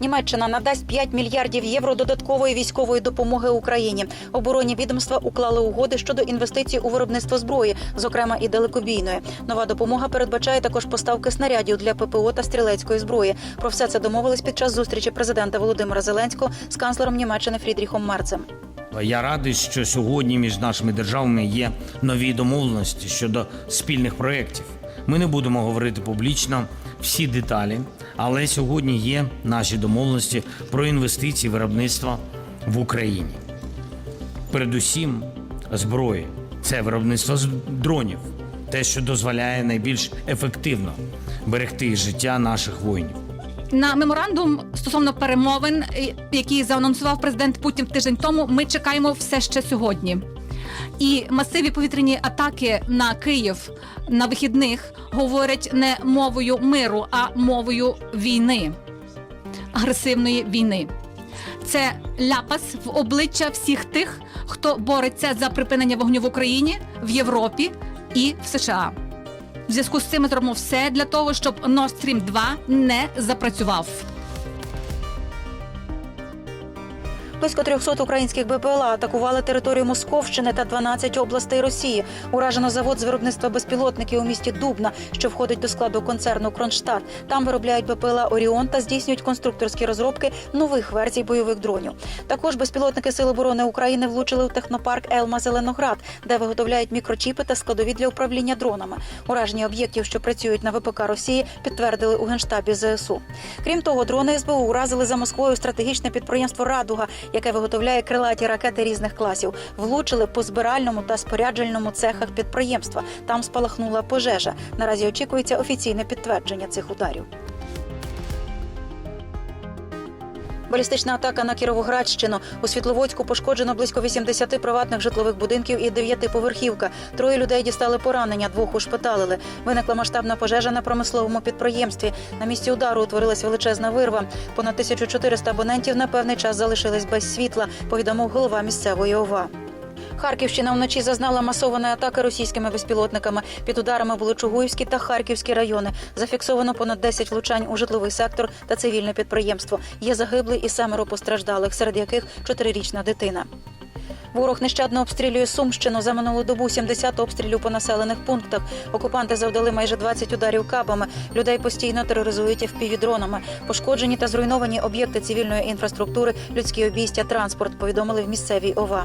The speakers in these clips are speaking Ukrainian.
Німеччина надасть 5 мільярдів євро додаткової військової допомоги Україні. Оборонні відомства уклали угоди щодо інвестицій у виробництво зброї, зокрема і далекобійної. Нова допомога передбачає також поставки снарядів для ППО та стрілецької зброї. Про все це домовились під час зустрічі президента Володимира Зеленського з канцлером Німеччини Фрідріхом Мерцем. Я радий, що сьогодні між нашими державами є нові домовленості щодо спільних проєктів. Ми не будемо говорити публічно всі деталі, але сьогодні є наші домовленості про інвестиції в виробництво в Україні. Передусім, зброї це виробництво дронів, те, що дозволяє найбільш ефективно берегти життя наших воїнів. На меморандум стосовно перемовин, е, які заанонсував президент Путін тиждень тому, ми чекаємо все ще сьогодні. І масиві повітряні атаки на Київ на вихідних говорять не мовою миру, а мовою війни, агресивної війни. Це ляпас в обличчя всіх тих, хто бореться за припинення вогню в Україні, в Європі і в США. В зв'язку з цим ми зробимо все для того, щоб Nord Stream 2 не запрацював. Близько 300 українських БПЛА атакували територію Московщини та 12 областей Росії. Уражено завод з виробництва безпілотників у місті Дубна, що входить до складу концерну Кронштадт. Там виробляють БПЛА Оріон та здійснюють конструкторські розробки нових версій бойових дронів. Також безпілотники Сил оборони України влучили у технопарк Елма Зеленоград, де виготовляють мікрочіпи та складові для управління дронами. Ураження об'єктів, що працюють на ВПК Росії, підтвердили у генштабі ЗСУ. Крім того, дрони СБУ уразили за Москвою стратегічне підприємство Радуга, яке виготовляє крилаті ракети різних класів. Влучили по збиральному та споряджальному цехах підприємства. Там спалахнула пожежа. Наразі очікується офіційне підтвердження цих ударів. Балістична атака на Кіровоградщину. У Світловодську пошкоджено близько 80 приватних житлових будинків і 9 поверхівка. Троє людей дістали поранення, двох ушпиталили. Виникла масштабна пожежа на промисловому підприємстві. На місці удару утворилась величезна вирва. Понад 1400 абонентів на певний час залишились без світла. Повідомив голова місцевої ОВА. Харківщина вночі зазнала масованої атаки російськими безпілотниками. Під ударами були Чугуївські та Харківські райони. Зафіксовано понад 10 влучань у житловий сектор та цивільне підприємство. Є загиблий і семеро постраждалих, серед яких чотирирічна дитина. Ворог нещадно обстрілює Сумщину. За минулу добу 70 обстрілів по населених пунктах. Окупанти завдали майже 20 ударів кабами. Людей постійно тероризують впівдронами. Пошкоджені та зруйновані об'єкти цивільної інфраструктури, людські обійстя, транспорт. Повідомили в місцевій ОВА.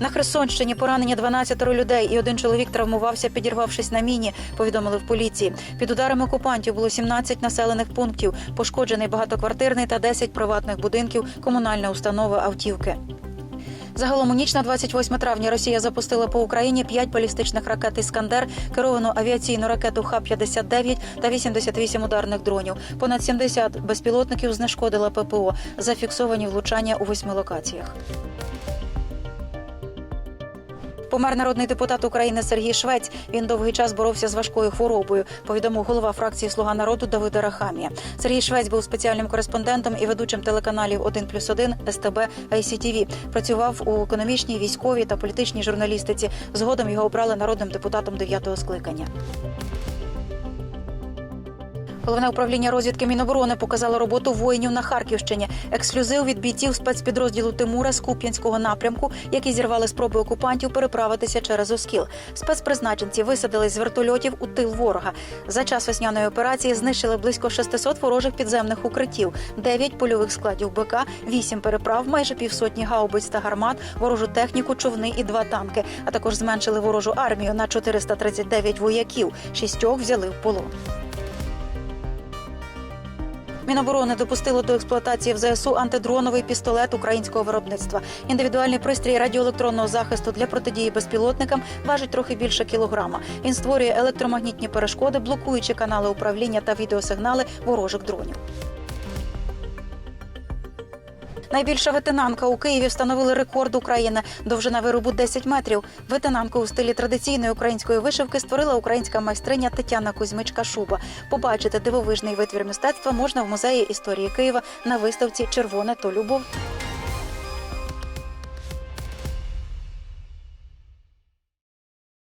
На Херсонщині поранені 12 людей, і один чоловік травмувався, підірвавшись на міні. Повідомили в поліції. Під ударами окупантів було 17 населених пунктів. Пошкоджений багатоквартирний та 10 приватних будинків, комунальна установа автівки. Загалом у ніч на 28 травня Росія запустила по Україні 5 балістичних ракет «Іскандер», керовану авіаційну ракету Х-59 та 88 ударних дронів. Понад 70 безпілотників знешкодила ППО. Зафіксовані влучання у восьми локаціях. Помер народний депутат України Сергій Швець. Він довгий час боровся з важкою хворобою. Повідомив голова фракції Слуга народу Давида Рахамія. Сергій Швець був спеціальним кореспондентом і ведучим телеканалів «1 плюс 1», СТБ, ICTV. Працював у економічній, військовій та політичній журналістиці. Згодом його обрали народним депутатом 9-го скликання. Головне управління розвідки Міноборони показало роботу воїнів на Харківщині. Ексклюзив від бійців спецпідрозділу Тимура з Куп'янського напрямку, які зірвали спроби окупантів переправитися через Оскіл. Спецпризначенці висадились з вертольотів у тил ворога. За час весняної операції знищили близько 600 ворожих підземних укриттів, 9 польових складів БК, 8 переправ, майже півсотні гаубиць та гармат, ворожу техніку, човни і два танки. А також зменшили ворожу армію на 439 вояків. Шістьох взяли в полон. Міноборони допустило до експлуатації в ЗСУ антидроновий пістолет українського виробництва. Індивідуальний пристрій радіоелектронного захисту для протидії безпілотникам важить трохи більше кілограма. Він створює електромагнітні перешкоди, блокуючи канали управління та відеосигнали ворожих дронів. Найбільша ветенанка у Києві встановили рекорд України. Довжина виробу 10 метрів. Ветенанку у стилі традиційної української вишивки створила українська майстриня Тетяна Кузьмичка Шуба. Побачити дивовижний витвір мистецтва можна в музеї історії Києва на виставці Червоне то любов.